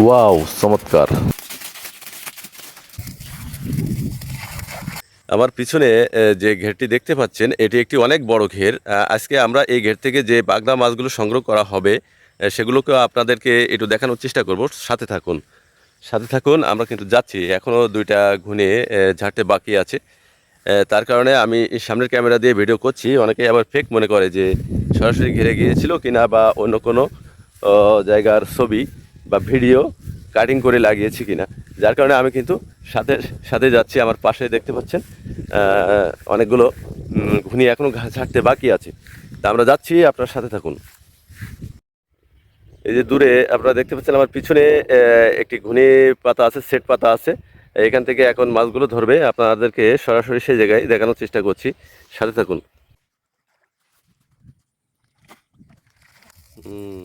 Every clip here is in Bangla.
ওয়াও চমৎকার। আমার পিছনে যে ঘেরটি দেখতে পাচ্ছেন, এটি একটি অনেক বড় ঘের। আজকে আমরা এই ঘের থেকে যে বাগদা মাছগুলো সংগ্রহ করা হবে সেগুলোকে আপনাদেরকে একটু দেখানোর চেষ্টা করব। সাথে থাকুন। সাথে থাকুন, আমরা কিন্তু যাচ্ছি। এখনও দুইটা ঘুনে ঝাড়তে বাকি আছে। তার কারণে আমি সামনের ক্যামেরা দিয়ে ভিডিও করছি। অনেকে আবার ফেক মনে করে যে সরাসরি ঘিরে গিয়েছিল কিনা বা অন্য কোনো জায়গার ছবি। বা ভিডিও কাটিং করে লাগিয়েছি কিনা। যার কারণে আমি কিন্তু সাথে সাথে যাচ্ছি, আমার পাশে দেখতে পাচ্ছেন অনেকগুলো ঘুনি এখনও ঝাড়তে বাকি আছে। তা আমরা যাচ্ছি, আপনার সাথে থাকুন। এই যে দূরে আপনারা দেখতে পাচ্ছেন, আমার পিছনে একটি ঘুনি পাতা আছে, সেট পাতা আছে। এখান থেকে এখন মাছগুলো ধরবে, আপনাদেরকে সরাসরি সেই জায়গায় দেখানোর চেষ্টা করছি। সাথে থাকুন। হুম।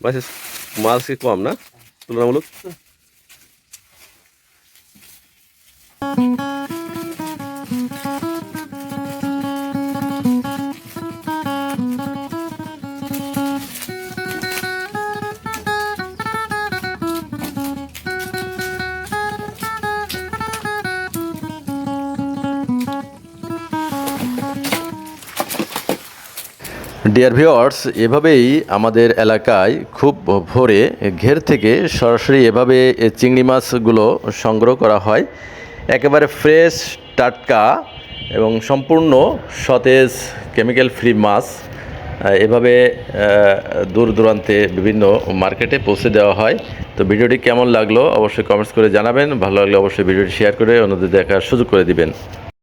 মাছের মাছ কম না? তুলনামূলক? ডিয়ার ভিওয়ার্স এভাবেই আমাদের এলাকায় খুব ভোরে ঘের থেকে সরাসরি এভাবে চিংড়ি মাছগুলো সংগ্রহ করা হয়। একেবারে ফ্রেশ টাটকা এবং সম্পূর্ণ সতেজ কেমিক্যাল ফ্রি মাছ এভাবে দূর দূরান্তে বিভিন্ন মার্কেটে পৌঁছে দেওয়া হয়। তো ভিডিওটি কেমন লাগল অবশ্যই কমেন্টস করে জানাবেন। ভালো লাগলে অবশ্যই ভিডিওটি শেয়ার করে অন্যদের দেখার সুযোগ করে দিবেন।